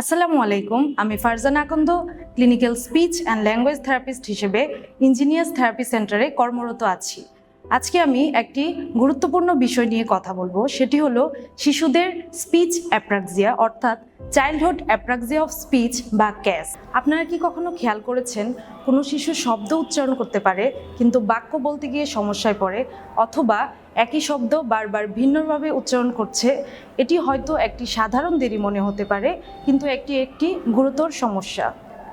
আসসালামু আলাইকুম, আমি Farzana Akand clinical speech and language therapist হিসেবে ইঞ্জিনিয়ার্স থেরাপি সেন্টারে কর্মরত আছি। আজকে আমি একটি গুরুত্বপূর্ণ বিষয় নিয়ে কথা বলব। সেটি হলো শিশুদের স্পিচ অ্যাপ্রাক্সিয়া, অর্থাৎ চাইল্ডহুড অ্যাপ্রাক্সিয়া অফ স্পিচ বা ক্যাস। আপনারা কি কখনো খেয়াল করেছেন, কোনো শিশু শব্দ উচ্চারণ করতে পারে, কিন্তু বাক্য বলতে গিয়ে সমস্যায় পড়ে, অথবা একই শব্দ বারবার ভিন্নভাবে উচ্চারণ করছে? এটি হয়তো একটি সাধারণ দেরি মনে হতে পারে, কিন্তু একটি একটি গুরুতর সমস্যা।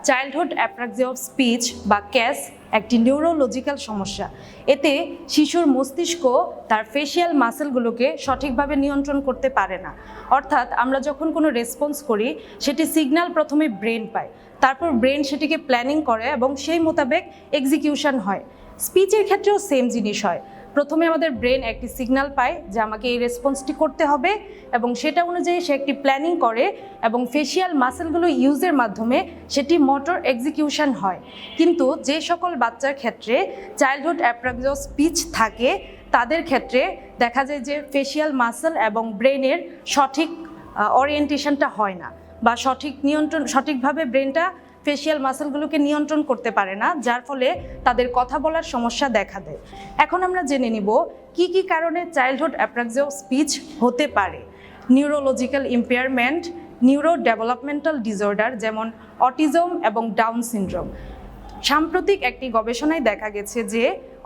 চাইল্ডহুড অ্যাপ্রাক্সিয়া অফ স্পিচ বা ক্যাস একটি নিউরোলজিক্যাল সমস্যা। এতে শিশুর মস্তিষ্ক তার ফেসিয়াল মাসেলগুলোকে সঠিকভাবে নিয়ন্ত্রণ করতে পারে না। অর্থাৎ আমরা যখন কোনো রেসপন্স করি, সেটি সিগন্যাল প্রথমে ব্রেন পায়। তারপর ব্রেন সেটিকে প্ল্যানিং করে এবং সেই মোতাবেক এক্সিকিউশন হয়। স্পিচের ক্ষেত্রেও সেম জিনিস হয়। প্রথমে আমাদের ব্রেন একটি সিগন্যাল পায় যে আমাকে এই রেসপন্সটি করতে হবে এবং সেটা অনুযায়ী সে একটি প্ল্যানিং করে এবং ফেসিয়াল মাসেলগুলো ইউজের মাধ্যমে সেটি মোটর এক্সিকিউশন হয়। কিন্তু যে সকল বাচ্চার ক্ষেত্রে চাইল্ডহুড অ্যাপ্রাক্সিও স্পিচ থাকে, তাদের ক্ষেত্রে দেখা যায় যে ফেসিয়াল মাসেল এবং ব্রেনের সঠিক ওরিয়েন্টেশনটা হয় না বা সঠিক নিয়ন্ত্রণ, সঠিকভাবে ব্রেনটা ফেসিয়াল মাসেলগুলোকে নিয়ন্ত্রণ করতে পারে না, যার ফলে তাদের কথা বলার সমস্যা দেখা দেয়। এখন আমরা জেনে নিব কি কি কারণে চাইল্ডহুড অ্যাপ্রাক্সিও স্পিচ হতে পারে। Neurological impairment neuro developmental disorder যেমন অটিজম এবং ডাউন সিনড্রোম সাম্প্রতিক একটি গবেষণায় দেখা গেছে যে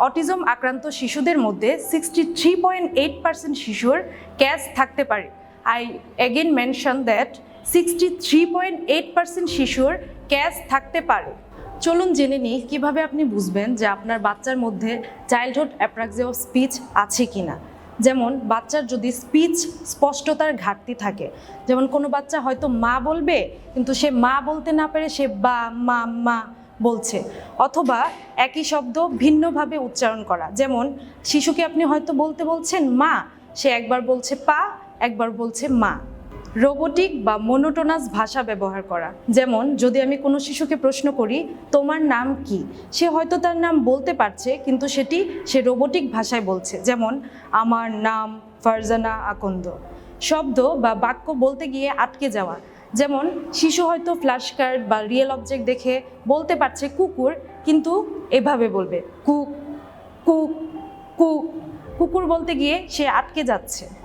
অটিজম আক্রান্ত শিশুদের মধ্যে sixty three point eight percent শিশুর ক্যাচ থাকতে পারে। I again mention that sixty three point eight percent শিশুর ক্যাচ থাকতে পারে। চলুন জেনে নিই কীভাবে আপনি বুঝবেন যে আপনার বাচ্চার মধ্যে চাইল্ডহুড অ্যাপ্রাক্সিও স্পিচ আছে কি না যেমন, বাচ্চার যদি স্পিচ স্পষ্টতার ঘাটতি থাকে, যেমন কোনো বাচ্চা হয়তো মা বলবে, কিন্তু সে মা বলতে না পারে সে বা, মা মা বলছে। অথবা একই শব্দ ভিন্নভাবে উচ্চারণ করা, যেমন, শিশুকে আপনি হয়তো বলতে বলছেন মা, সে একবার বলছে পা, একবার বলছে মা। রোবোটিক বা মোনোটোনাস ভাষা ব্যবহার করা। যেমন, যদি আমি কোনো শিশুকে প্রশ্ন করি, তোমার নাম কি? সে হয়তো তার নাম বলতে পারছে, কিন্তু সেটি সে রোবোটিক ভাষায় বলছে। যেমন, আমার নাম ফারজানা আকন্দ। শব্দ বা বাক্য বলতে গিয়ে আটকে যাওয়া। যেমন, শিশু হয়তো ফ্ল্যাশ কার্ড বা রিয়েল অবজেক্ট দেখে বলতে পারছে কুকুর, কিন্তু এভাবে বলবে, কুক কুক কুক। কুকুর বলতে গিয়ে সে আটকে যাচ্ছে।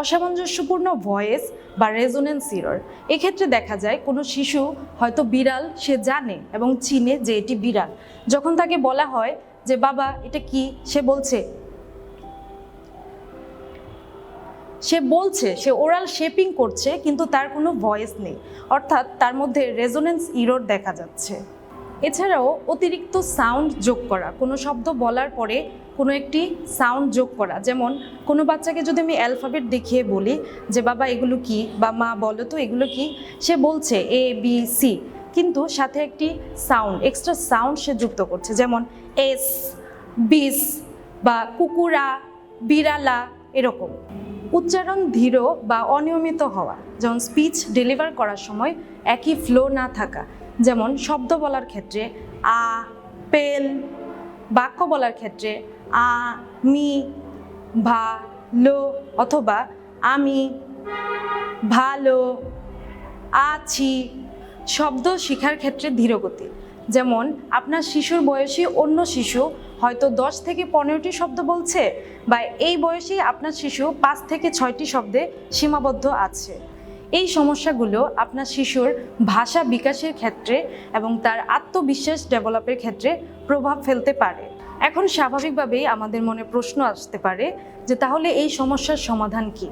অসামঞ্জস্যপূর্ণ ভয়েস বা রেজোনেন্স ইরর এক্ষেত্রে দেখা যায় কোনো শিশু হয়তো বিড়াল সে জানে এবং চিনে যে এটি বিড়াল। যখন তাকে বলা হয় যে, বাবা, এটা কি? সে বলছে সে বলছে, সে ওরাল শেপিং করছে, কিন্তু তার কোনো ভয়েস নেই। অর্থাৎ তার মধ্যে রেজোনেন্স ইরোর দেখা যাচ্ছে। এছাড়াও অতিরিক্ত সাউন্ড যোগ করা, কোনো শব্দ বলার পরে কোনো একটি সাউন্ড যোগ করা, যেমন কোনো বাচ্চাকে যদি আমি অ্যালফাবেট দেখিয়ে বলি যে, বাবা, এগুলো কি? বা, মা, বলো তো, এগুলো কি? সে বলছে এ বি সি কিন্তু সাথে একটি সাউন্ড, এক্সট্রা সাউন্ড সে যুক্ত করছে, যেমন এস, বিস বা কুকুরা, বিড়ালা, এরকম। উচ্চারণ ধীর বা অনিয়মিত হওয়া, যেমন স্পিচ ডেলিভার করার সময় একই ফ্লো না থাকা যেমন শব্দ বলার ক্ষেত্রে আ, পেল, বাক্য বলার ক্ষেত্রে আ, মি, ভা, লো অথবা আমি, ভালো, আছি শব্দ শেখার ক্ষেত্রে ধীরগতি। যেমন আপনার শিশুর বয়সী অন্য শিশু হয়তো দশ থেকে পনেরোটি শব্দ বলছে বা এই বয়সে আপনার শিশু পাঁচ থেকে ছয়টি শব্দে সীমাবদ্ধ আছে। এই সমস্যাগুলো আপনার শিশুর ভাষা বিকাশের ক্ষেত্রে এবং তার আত্মবিশ্বাস ডেভেলপের ক্ষেত্রে প্রভাব ফেলতে পারে। এখন স্বাভাবিকভাবেই আমাদের মনে প্রশ্ন আসতে পারে যে তাহলে এই সমস্যার সমাধান কী?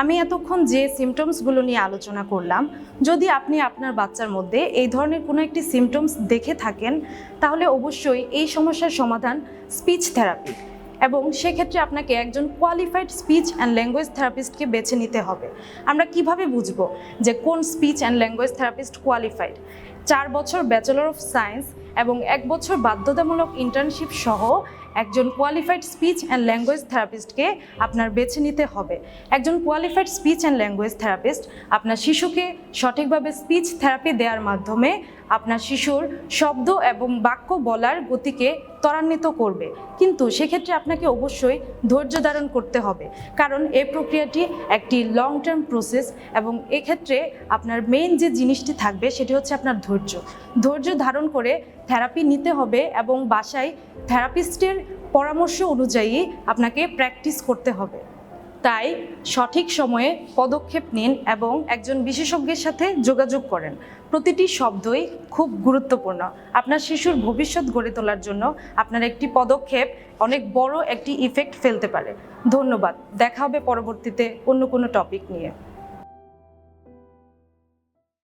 আমি এতক্ষণ যে সিমটমসগুলো নিয়ে আলোচনা করলাম, যদি আপনি আপনার বাচ্চার মধ্যে এই ধরনের কোনো একটি সিমটমস দেখে থাকেন, তাহলে অবশ্যই এই সমস্যার সমাধান স্পিচ থেরাপি এবং সেক্ষেত্রে আপনাকে একজন কোয়ালিফাইড স্পিচ অ্যান্ড ল্যাঙ্গুয়েজ থেরাপিস্টকে বেছে নিতে হবে। আমরা কীভাবে বুঝব যে কোন speech and language therapist qualified চার বছর ব্যাচেলর অফ সায়েন্স এবং এক বছর বাধ্যতামূলক ইন্টার্নশিপ সহ একজন কোয়ালিফাইড স্পিচ অ্যান্ড ল্যাঙ্গুয়েজ থেরাপিস্টকে আপনার বেছে নিতে হবে। একজন qualified speech and language therapist আপনার শিশুকে সঠিকভাবে স্পিচ থেরাপি দেওয়ার মাধ্যমে আপনার শিশুর শব্দ এবং বাক্য বলার গতিকে ত্বরান্বিত করবে। কিন্তু সেক্ষেত্রে আপনাকে অবশ্যই ধৈর্য ধারণ করতে হবে। কারণ এই প্রক্রিয়াটি একটি লং টার্ম প্রসেস এবং এক্ষেত্রে আপনার মেইন যে জিনিসটি থাকবে সেটি হচ্ছে আপনার ধৈর্য। ধৈর্য ধারণ করে থেরাপি নিতে হবে এবং বাসায় থেরাপিস্টের পরামর্শ অনুযায়ী আপনাকে প্র্যাকটিস করতে হবে। তাই সঠিক সময়ে পদক্ষেপ নিন এবং একজন বিশেষজ্ঞের সাথে যোগাযোগ করেন। প্রতিটি শব্দই খুব গুরুত্বপূর্ণ। আপনার শিশুর ভবিষ্যৎ গড়ে তোলার জন্য আপনার একটি পদক্ষেপ অনেক বড় একটি ইফেক্ট ফেলতে পারে। ধন্যবাদ। দেখা হবে পরবর্তীতে অন্য কোনো টপিক নিয়ে।